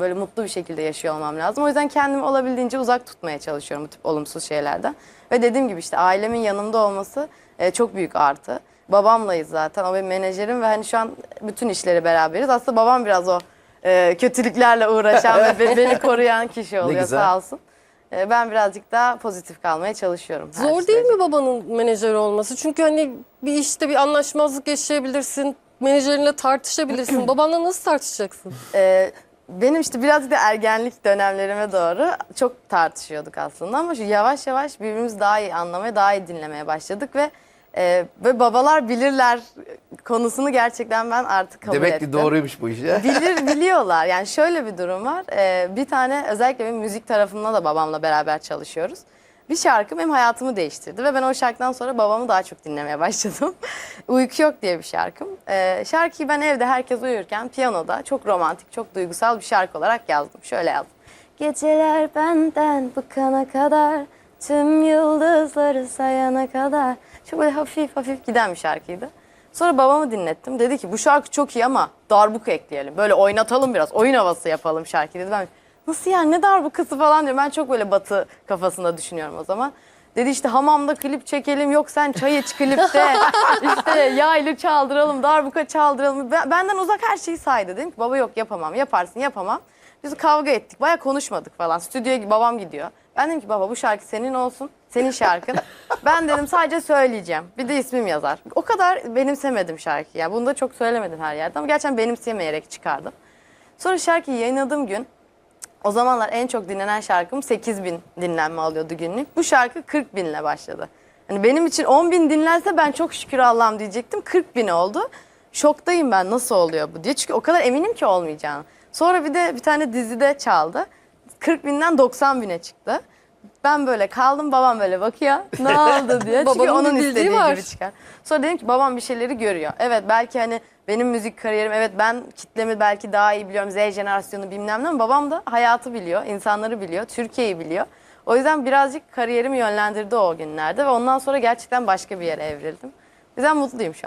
Böyle mutlu bir şekilde yaşıyor olmam lazım. O yüzden kendimi olabildiğince uzak tutmaya çalışıyorum bu tip olumsuz şeylerden. Ve dediğim gibi işte ailemin yanımda olması e, çok büyük artı. Babamlayız zaten. O benim menajerim ve hani şu an bütün işleri beraberiz. Aslında babam biraz o e, kötülüklerle uğraşan ve be- beni koruyan kişi oluyor güzel. sağ olsun. E, ben birazcık daha pozitif kalmaya çalışıyorum. Zor değil sürece. mi babanın menajer olması? Çünkü hani bir işte bir anlaşmazlık yaşayabilirsin. Menajerinle tartışabilirsin. Babanla nasıl tartışacaksın? Ee, benim işte birazcık da ergenlik dönemlerime doğru çok tartışıyorduk aslında ama şu yavaş yavaş birbirimizi daha iyi anlamaya, daha iyi dinlemeye başladık ve e, ve babalar bilirler konusunu gerçekten ben artık kabul Demek ettim. ki doğruymuş bu iş ya. Bilir biliyorlar. Yani şöyle bir durum var. Ee, bir tane özellikle benim müzik tarafında da babamla beraber çalışıyoruz. Bir şarkı benim hayatımı değiştirdi ve ben o şarkıdan sonra babamı daha çok dinlemeye başladım. Uyku Yok diye bir şarkım. Ee, şarkıyı ben evde herkes uyurken piyanoda çok romantik, çok duygusal bir şarkı olarak yazdım. Şöyle yazdım. Geceler benden bıkana kadar, tüm yıldızları sayana kadar. Çok böyle hafif hafif giden bir şarkıydı. Sonra babamı dinlettim. Dedi ki bu şarkı çok iyi ama darbuka ekleyelim. Böyle oynatalım biraz. Oyun havası yapalım şarkıyı dedi. Ben nasıl yani ne darbukası falan diyorum. Ben çok böyle batı kafasında düşünüyorum o zaman. Dedi işte hamamda klip çekelim yok sen çay iç klipte. işte yaylı çaldıralım, darbuka çaldıralım. Ben- Benden uzak her şeyi saydı. Dedim ki baba yok yapamam, yaparsın yapamam. Biz kavga ettik, baya konuşmadık falan. Stüdyoya babam gidiyor. Ben dedim ki baba bu şarkı senin olsun, senin şarkın. ben dedim sadece söyleyeceğim. Bir de ismim yazar. O kadar benimsemedim şarkıyı. Yani bunu da çok söylemedim her yerde ama gerçekten benimsemeyerek çıkardım. Sonra şarkıyı yayınladığım gün o zamanlar en çok dinlenen şarkım 8 bin dinlenme alıyordu günlük. Bu şarkı 40 binle başladı. Hani benim için 10 bin dinlense ben çok şükür Allah'ım diyecektim. 40 bin oldu. Şoktayım ben nasıl oluyor bu diye. Çünkü o kadar eminim ki olmayacağını. Sonra bir de bir tane dizide çaldı. 40 binden 90 bine çıktı. Ben böyle kaldım babam böyle bakıyor. Ne oldu diye. Çünkü Babanın onun bildiği istediği var. gibi çıkar. Sonra dedim ki babam bir şeyleri görüyor. Evet belki hani benim müzik kariyerim evet ben kitlemi belki daha iyi biliyorum. Z jenerasyonu bilmem ne ama babam da hayatı biliyor, insanları biliyor, Türkiye'yi biliyor. O yüzden birazcık kariyerimi yönlendirdi o günlerde ve ondan sonra gerçekten başka bir yere evrildim. O yüzden mutluyum şu an.